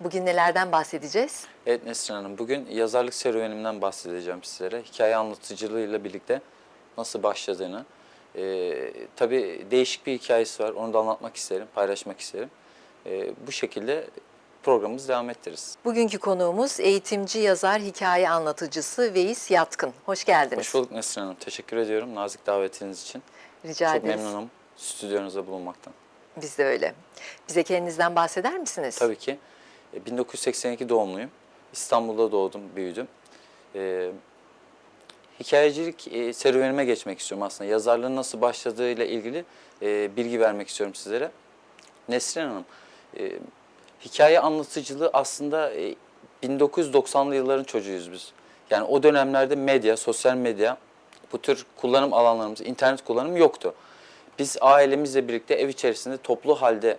Bugün nelerden bahsedeceğiz? Evet Nesrin Hanım, bugün yazarlık serüvenimden bahsedeceğim sizlere. Hikaye anlatıcılığıyla birlikte nasıl başladığını. Ee, tabii değişik bir hikayesi var, onu da anlatmak isterim, paylaşmak isterim. Ee, bu şekilde programımızı devam ettiririz. Bugünkü konuğumuz eğitimci, yazar, hikaye anlatıcısı Veys Yatkın. Hoş geldiniz. Hoş bulduk Nesrin Hanım, teşekkür ediyorum nazik davetiniz için. Rica Çok ederiz. memnunum stüdyonuzda bulunmaktan. Biz de öyle. Bize kendinizden bahseder misiniz? Tabii ki. E, 1982 doğumluyum. İstanbul'da doğdum, büyüdüm. Ee, hikayecilik e, serüvenime geçmek istiyorum aslında. Yazarlığın nasıl başladığıyla ilgili e, bilgi vermek istiyorum sizlere. Nesrin Hanım, e, hikaye anlatıcılığı aslında e, 1990'lı yılların çocuğuyuz biz. Yani o dönemlerde medya, sosyal medya, bu tür kullanım alanlarımız, internet kullanımı yoktu. Biz ailemizle birlikte ev içerisinde toplu halde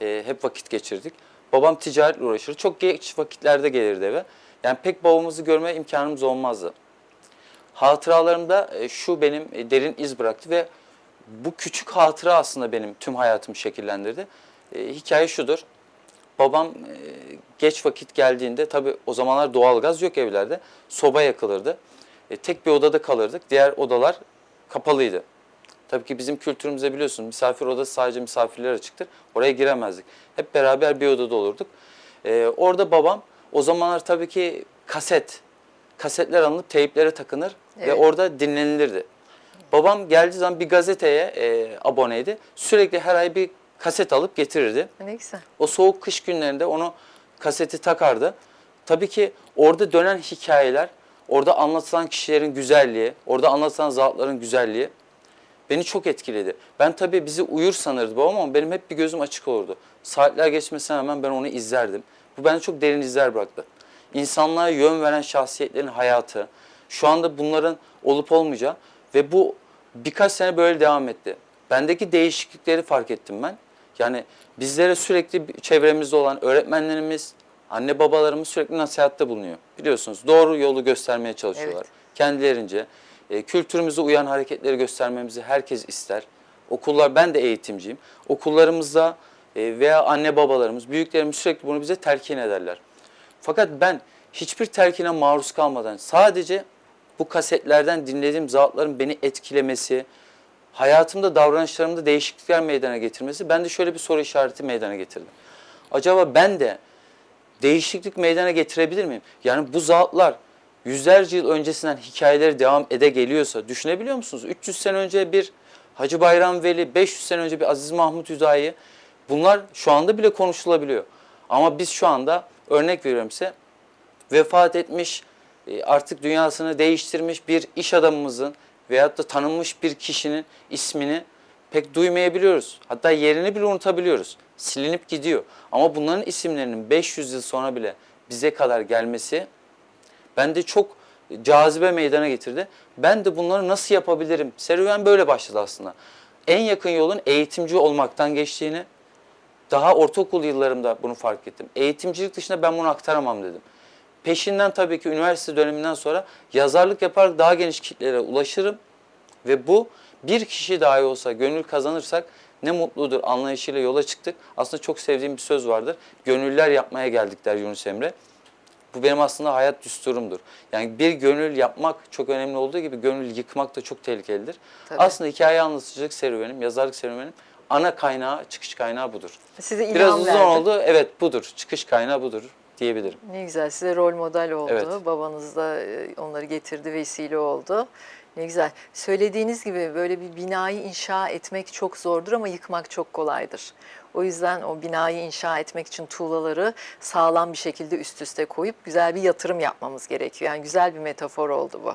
e, hep vakit geçirdik. Babam ticaretle uğraşır. Çok geç vakitlerde gelirdi eve. Yani pek babamızı görme imkanımız olmazdı. Hatıralarımda e, şu benim e, derin iz bıraktı ve bu küçük hatıra aslında benim tüm hayatımı şekillendirdi. E, hikaye şudur. Babam geç vakit geldiğinde tabii o zamanlar doğalgaz yok evlerde. Soba yakılırdı. Tek bir odada kalırdık. Diğer odalar kapalıydı. Tabii ki bizim kültürümüzde biliyorsun misafir odası sadece misafirler açıktır. Oraya giremezdik. Hep beraber bir odada olurduk. Ee, orada babam o zamanlar tabii ki kaset, kasetler alınıp teyplere takınır ve Evet. orada dinlenilirdi. Babam geldiği zaman bir gazeteye e, aboneydi. Sürekli her ay bir kaset alıp getirirdi. Ne güzel. O soğuk kış günlerinde onu kaseti takardı. Tabii ki orada dönen hikayeler, orada anlatılan kişilerin güzelliği, orada anlatılan zatların güzelliği beni çok etkiledi. Ben tabii bizi uyur sanırdı babam ama benim hep bir gözüm açık olurdu. Saatler geçmesine rağmen ben onu izlerdim. Bu bende çok derin izler bıraktı. İnsanlığa yön veren şahsiyetlerin hayatı, şu anda bunların olup olmayacağı ve bu birkaç sene böyle devam etti. Bendeki değişiklikleri fark ettim ben. Yani bizlere sürekli çevremizde olan öğretmenlerimiz, anne babalarımız sürekli nasihatte bulunuyor. Biliyorsunuz doğru yolu göstermeye çalışıyorlar. Evet. Kendilerince e, kültürümüze uyan hareketleri göstermemizi herkes ister. Okullar, ben de eğitimciyim. Okullarımızda e, veya anne babalarımız, büyüklerimiz sürekli bunu bize telkin ederler. Fakat ben hiçbir telkine maruz kalmadan sadece bu kasetlerden dinlediğim zatların beni etkilemesi, hayatımda davranışlarımda değişiklikler meydana getirmesi bende şöyle bir soru işareti meydana getirdi. Acaba ben de değişiklik meydana getirebilir miyim? Yani bu zatlar yüzlerce yıl öncesinden hikayeleri devam ede geliyorsa düşünebiliyor musunuz? 300 sene önce bir Hacı Bayram Veli, 500 sene önce bir Aziz Mahmut Hüdayi bunlar şu anda bile konuşulabiliyor. Ama biz şu anda örnek veriyorum size vefat etmiş, e, artık dünyasını değiştirmiş bir iş adamımızın veyahut da tanınmış bir kişinin ismini pek duymayabiliyoruz. Hatta yerini bile unutabiliyoruz. Silinip gidiyor. Ama bunların isimlerinin 500 yıl sonra bile bize kadar gelmesi bende çok cazibe meydana getirdi. Ben de bunları nasıl yapabilirim? Serüven böyle başladı aslında. En yakın yolun eğitimci olmaktan geçtiğini, daha ortaokul yıllarımda bunu fark ettim. Eğitimcilik dışında ben bunu aktaramam dedim. Peşinden tabii ki üniversite döneminden sonra yazarlık yaparak daha geniş kitlelere ulaşırım. Ve bu bir kişi dahi olsa gönül kazanırsak ne mutludur anlayışıyla yola çıktık. Aslında çok sevdiğim bir söz vardır. Gönüller yapmaya geldik der Yunus Emre. Bu benim aslında hayat düsturumdur. Yani bir gönül yapmak çok önemli olduğu gibi gönül yıkmak da çok tehlikelidir. Tabii. Aslında hikaye anlatıcılık serüvenim, yazarlık serüvenim ana kaynağı, çıkış kaynağı budur. Size ilham Biraz uzun verdi. oldu. Evet budur. Çıkış kaynağı budur diyebilirim. Ne güzel size rol model oldu. Evet. Babanız da e, onları getirdi, vesile oldu. Ne güzel. Söylediğiniz gibi böyle bir binayı inşa etmek çok zordur ama yıkmak çok kolaydır. O yüzden o binayı inşa etmek için tuğlaları sağlam bir şekilde üst üste koyup güzel bir yatırım yapmamız gerekiyor. Yani güzel bir metafor oldu bu.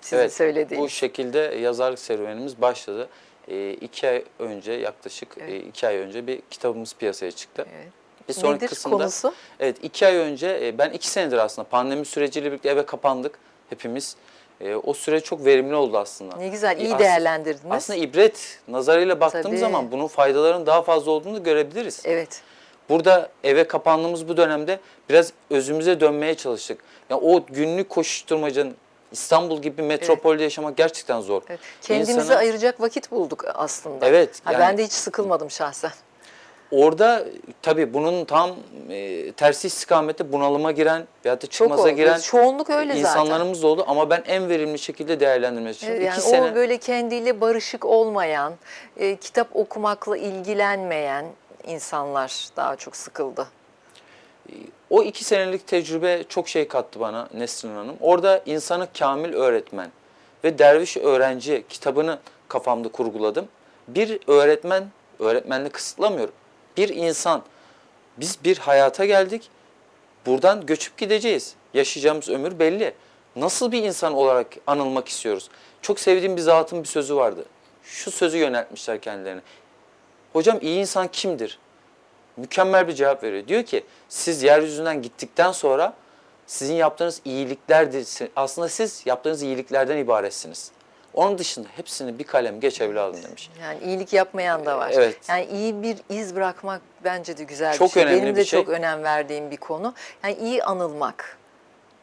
Sizin evet, söylediğiniz. Bu şekilde yazarlık serüvenimiz başladı. E, iki ay önce yaklaşık e, Evet. iki ay önce bir kitabımız piyasaya çıktı. Evet. Bir sonraki Nedir kısımda konusu? evet iki ay önce e, ben iki senedir aslında pandemi süreciyle birlikte eve kapandık hepimiz. E, o süre çok verimli oldu aslında. Ne güzel, iyi As- değerlendirdiniz. Aslında ibret nazarıyla baktığımız Tabii. zaman bunun faydalarının daha fazla olduğunu görebiliriz. Evet. Burada eve kapandığımız bu dönemde biraz özümüze dönmeye çalıştık. Yani o günlük koşuşturmacanın İstanbul gibi bir metropolde yaşamak gerçekten zor. evet. Kendimize İnsanın- ayıracak vakit bulduk aslında. Evet, Ha, yani- ben de hiç sıkılmadım şahsen. Orada tabii bunun tam e, tersi istikamette bunalıma giren veyahut da Çok çıkmaza oldu. giren Çoğunluk öyle zaten. insanlarımız da oldu ama ben en verimli şekilde. Evet, İki Yani sene o böyle kendiyle barışık olmayan, e, kitap okumakla ilgilenmeyen insanlar daha çok sıkıldı. O iki senelik tecrübe çok şey kattı bana Nesrin Hanım. Orada insanı kamil öğretmen ve derviş öğrenci kitabını kafamda kurguladım. Bir öğretmen, öğretmenle kısıtlamıyorum. Bir insan, biz bir hayata geldik. Buradan göçüp gideceğiz. Yaşayacağımız ömür belli. Nasıl bir insan olarak anılmak istiyoruz? Çok sevdiğim bir zatın bir sözü vardı. Şu sözü yöneltmişler kendilerine. Hocam iyi insan kimdir? mükemmel bir cevap veriyor. Diyor ki siz yeryüzünden gittikten sonra sizin yaptığınız iyiliklerdir. Aslında siz yaptığınız iyiliklerden ibaretsiniz. Onun dışında hepsini bir kalem geç evladım demiş. Yani iyilik yapmayan da var. Evet. Yani iyi bir iz bırakmak bence de güzel Çok bir şey. önemli Benim bir de şey. çok önem verdiğim bir konu. Yani iyi anılmak.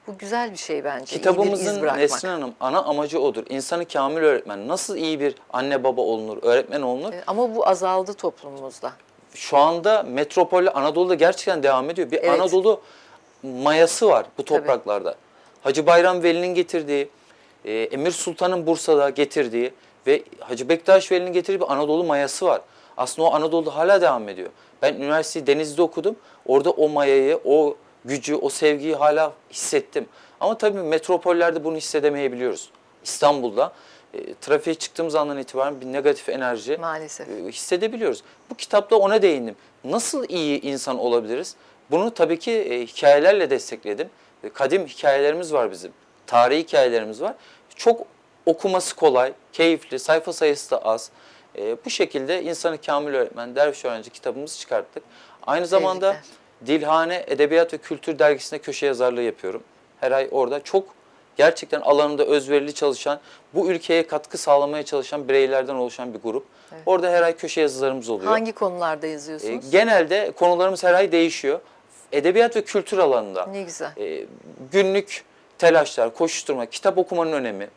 Bu güzel bir şey bence. Kitabımızın. Nesrin Hanım ana amacı odur. İnsanı kamil öğretmen. Nasıl iyi bir anne baba olunur, öğretmen olunur? Evet, Ama bu azaldı toplumumuzda. Şu anda metropolde Anadolu'da gerçekten devam ediyor. Bir Evet. Anadolu mayası var bu topraklarda. Hacı Bayram Veli'nin getirdiği, e, Emir Sultan'ın Bursa'da getirdiği ve Hacı Bektaş Veli'nin getirdiği bir Anadolu mayası var. Aslında o Anadolu'da hala devam ediyor. Ben üniversiteyi Denizli'de okudum. Orada o mayayı, o gücü, o sevgiyi hala hissettim. Ama tabii metropollerde bunu hissedemeyebiliyoruz. İstanbul'da e, trafiğe çıktığımız andan itibaren bir negatif enerji Maalesef. e, hissedebiliyoruz. Bu kitapta ona değindim. Nasıl iyi insan olabiliriz? Bunu tabii ki e, hikayelerle destekledim. E, Kadim hikayelerimiz var bizim. Tarihi hikayelerimiz var. Çok okuması kolay, keyifli, sayfa sayısı da az. E, bu şekilde insanı kamil öğretmen, derviş öğrenci kitabımızı çıkarttık. Aynı zamanda Dilhane Edebiyat ve Kültür Dergisi'nde köşe yazarlığı yapıyorum. Her ay orada çok gerçekten alanında özverili çalışan, bu ülkeye katkı sağlamaya çalışan bireylerden oluşan bir grup. Orada her ay köşe yazılarımız oluyor. Hangi konularda E, yazıyorsunuz? genelde konularımız her ay değişiyor. Edebiyat ve kültür alanında ne güzel. e, günlük telaşlar, koşuşturma, kitap okumanın önemi.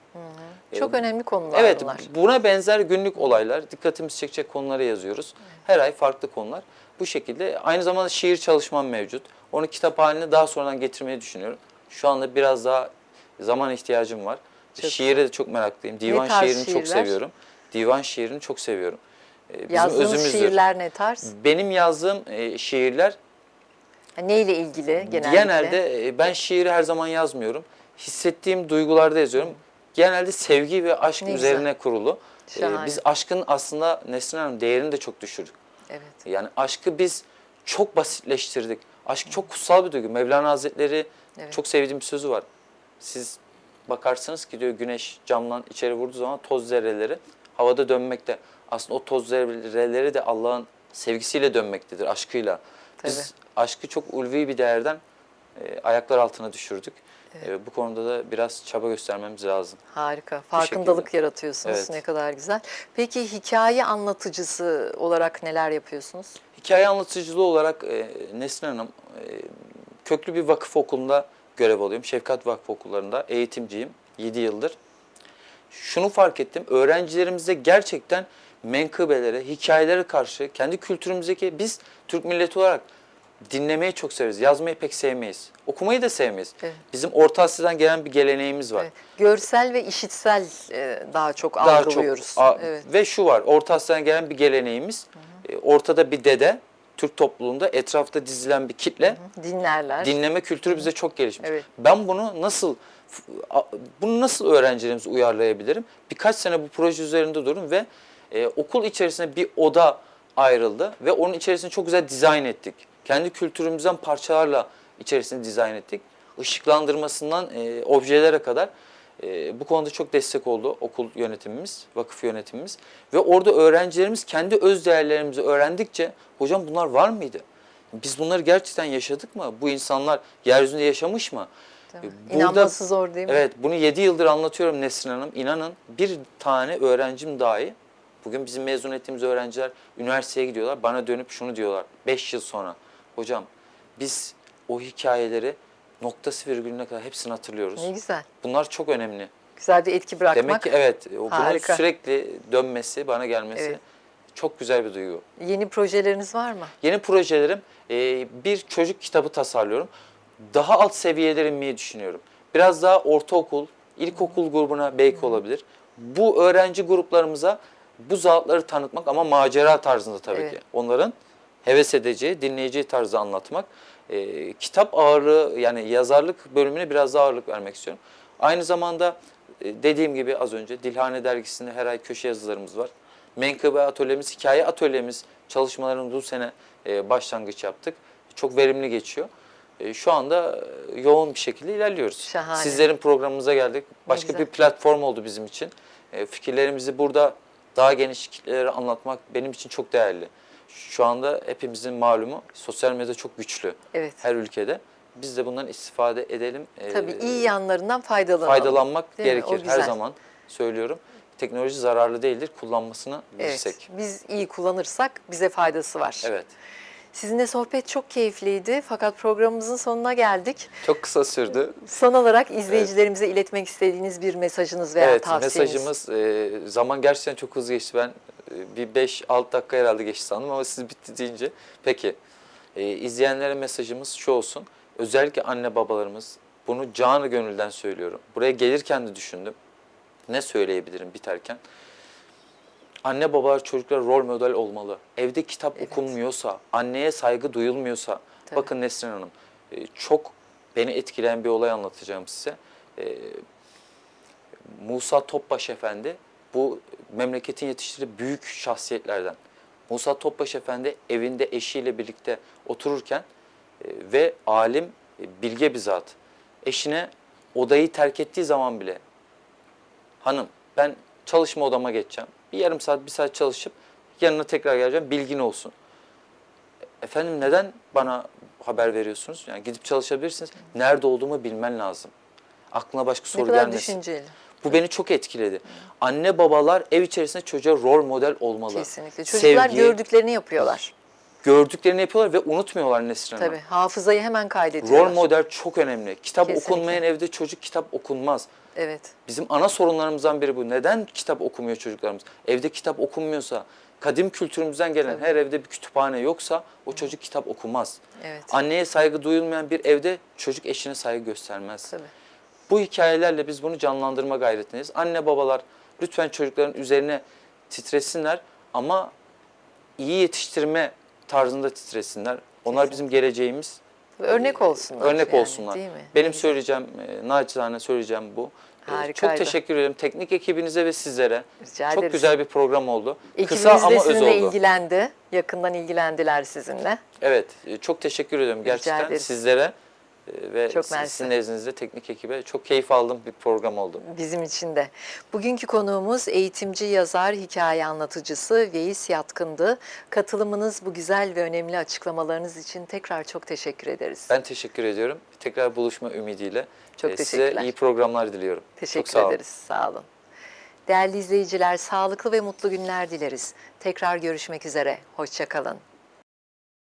E, Çok önemli konular Evet, bunlar. buna benzer günlük olaylar, dikkatimizi çekecek konuları yazıyoruz. Her ay farklı konular. Bu şekilde aynı zamanda şiir çalışmam mevcut. Onu kitap haline daha sonradan getirmeyi düşünüyorum. Şu anda biraz daha zaman ihtiyacım var. Çok Şiire de çok meraklıyım. Divan şiirini çok şiirler? seviyorum. Divan şiirini çok seviyorum. E, bizim Yazdığınız özümüzdür. şiirler ne tarz? Benim yazdığım e, şiirler Neyle ilgili genellikle? genelde ben şiiri her zaman yazmıyorum. Hissettiğim duygularda yazıyorum. Genelde sevgi ve aşk Ne güzel. üzerine kurulu. E, Şahane. biz aşkın aslında Nesrin Hanım değerini de çok düşürdük. Evet. Yani aşkı biz çok basitleştirdik. Aşk çok kutsal bir duygu. Mevlana Hazretleri Evet. çok sevdiğim bir sözü var. Siz bakarsınız ki diyor güneş camdan içeri vurduğu zaman toz zerreleri havada dönmekte. Aslında o toz zerreleri de Allah'ın sevgisiyle dönmektedir, aşkıyla. Biz aşkı çok ulvi bir değerden e, ayaklar altına düşürdük. E, bu konuda da biraz çaba göstermemiz lazım. Harika. Farkındalık yaratıyorsunuz. Evet. Ne kadar güzel. Peki hikaye anlatıcısı olarak neler yapıyorsunuz? Hikaye anlatıcılığı olarak e, Nesrin Hanım e, köklü bir vakıf okulunda görev alıyorum. Şefkat Vakfı Okullarında eğitimciyim 7 yıldır. Şunu fark ettim. Öğrencilerimizde gerçekten menkıbelere, hikayelere karşı kendi kültürümüzdeki biz Türk milleti olarak dinlemeyi çok severiz. Yazmayı pek sevmeyiz. Okumayı da sevmeyiz. Evet. Bizim Orta Asya'dan gelen bir geleneğimiz var. Evet. Görsel ve işitsel e, daha çok daha algılıyoruz. çok evet. ve şu var Orta Asya'dan gelen bir geleneğimiz e, ortada bir dede Türk topluluğunda etrafta dizilen bir kitle Dinlerler. dinleme kültürü bize çok gelişmiş. Evet. Ben bunu nasıl bunu nasıl öğrencilerimize uyarlayabilirim? Birkaç sene bu proje üzerinde durdum ve e, okul içerisinde bir oda ayrıldı ve onun içerisini çok güzel dizayn ettik. Kendi kültürümüzden parçalarla içerisini dizayn ettik. Işıklandırmasından e, objelere kadar e, bu konuda çok destek oldu okul yönetimimiz, vakıf yönetimimiz. Ve orada öğrencilerimiz kendi öz değerlerimizi öğrendikçe hocam bunlar var mıydı? Biz bunları gerçekten yaşadık mı? Bu insanlar yeryüzünde yaşamış mı? Mi? Burada- İnanması zor değil mi? Evet bunu 7 yıldır anlatıyorum Nesrin Hanım. İnanın bir tane öğrencim dahi bugün bizim mezun ettiğimiz öğrenciler üniversiteye gidiyorlar. Bana dönüp şunu diyorlar 5 yıl sonra. Hocam biz o hikayeleri noktası virgülüne kadar hepsini hatırlıyoruz. Ne güzel. Bunlar çok önemli. Güzel bir etki bırakmak. Demek ki evet o bunun Harika. sürekli dönmesi, bana gelmesi Evet. Çok güzel bir duygu. Yeni projeleriniz var mı? Yeni projelerim e, bir çocuk kitabı tasarlıyorum. Daha alt seviyelere inmeyi düşünüyorum. Biraz daha ortaokul, ilkokul grubuna belki olabilir. Bu öğrenci gruplarımıza bu zaatları tanıtmak ama macera tarzında tabii Evet. ki. Onların heves edeceği, dinleyeceği tarzda anlatmak. E, kitap ağırlığı yani yazarlık bölümüne biraz daha ağırlık vermek istiyorum. Aynı zamanda e, dediğim gibi az önce Dilhane dergisinde her ay köşe yazılarımız var. Menkıbe atölyemiz, hikaye atölyemiz çalışmalarını bu sene e, başlangıç yaptık. Çok verimli geçiyor. E, şu anda e, yoğun bir şekilde ilerliyoruz. Şahane. Sizlerin programımıza geldik. Başka güzel. bir platform oldu bizim için. E, fikirlerimizi burada daha geniş kitlelere anlatmak benim için çok değerli. Şu anda hepimizin malumu sosyal medya çok güçlü Evet. her ülkede. Biz de bundan istifade edelim. E, Tabii iyi yanlarından faydalanalım. faydalanmak Değil gerekir her zaman söylüyorum. Teknoloji zararlı değildir kullanmasını bilirsek. Evet. Biz iyi kullanırsak bize faydası var. Evet. Sizinle sohbet çok keyifliydi fakat programımızın sonuna geldik. Çok kısa sürdü. Son olarak izleyicilerimize iletmek istediğiniz bir mesajınız veya evet tavsiyeniz. mesajımız e, zaman gerçekten çok hızlı geçti. Ben bir 5-6 dakika herhalde geçti sandım ama siz bitti deyince. Peki e, izleyenlere mesajımız şu olsun. Özellikle anne babalarımız bunu canı gönülden söylüyorum. Buraya gelirken de düşündüm. Ne söyleyebilirim biterken? Anne babalar çocuklara rol model olmalı. Evde kitap Evet. okunmuyorsa, anneye saygı duyulmuyorsa, Tabii. bakın Nesrin Hanım, e, çok beni etkileyen bir olay anlatacağım size. E, Musa Topbaş Efendi bu memleketin yetiştirdiği büyük şahsiyetlerden. Musa Topbaş Efendi evinde eşiyle birlikte otururken e, ve alim, e, bilge bir zat. Eşine odayı terk ettiği zaman bile hanım ben çalışma odama geçeceğim. Bir yarım saat, bir saat çalışıp yanına tekrar geleceğim. Bilgin olsun. Efendim neden bana haber veriyorsunuz? Yani gidip çalışabilirsiniz. Nerede olduğumu bilmen lazım. Aklına başka ne soru kadar gelmesin. düşünceli. Bu beni çok etkiledi. Anne babalar ev içerisinde çocuğa rol model olmalı. Kesinlikle. Çocuklar Sevgi, gördüklerini yapıyorlar. gördüklerini yapıyorlar ve unutmuyorlar Nesrin Hanım. Tabii. Hafızayı hemen kaydediyorlar. Rol model çok önemli. Kitap Kesinlikle. okunmayan evde çocuk kitap okunmaz. Evet. Bizim ana sorunlarımızdan biri bu. Neden kitap okumuyor çocuklarımız? Evde kitap okunmuyorsa, kadim kültürümüzden gelen Tabii. her evde bir kütüphane yoksa o çocuk kitap okumaz. Evet. Anneye saygı duyulmayan bir evde çocuk eşine saygı göstermez. Tabii. Bu hikayelerle biz bunu canlandırma gayretindeyiz. Anne babalar lütfen çocukların üzerine titresinler ama iyi yetiştirme tarzında titresinler. Onlar bizim geleceğimiz. Örnek olsunlar. Örnek yani, olsunlar. Değil mi? Benim Ne söyleyeceğim, e, naçizane söyleyeceğim bu. E, Harikaydı. Çok teşekkür ederim teknik ekibinize ve sizlere. Rica Çok ederiz. güzel bir program oldu. Ekibimiz Kısa ama öz oldu. ilgilendi. Yakından ilgilendiler sizinle. Evet, e, çok teşekkür ediyorum gerçekten sizlere ve Çok sizin nezdinizde teknik ekibe. Çok keyif aldığım bir program oldu. Bizim için de. Bugünkü konuğumuz eğitimci, yazar, hikaye anlatıcısı Veys Yatkın'dı. Katılımınız, bu güzel ve önemli açıklamalarınız için tekrar çok teşekkür ederiz. Ben teşekkür ediyorum. Tekrar buluşma ümidiyle. Çok e, teşekkürler. Size iyi programlar diliyorum. Teşekkür çok sağ olun. ederiz. Sağ olun. Değerli izleyiciler, sağlıklı ve mutlu günler dileriz. Tekrar görüşmek üzere. Hoşçakalın.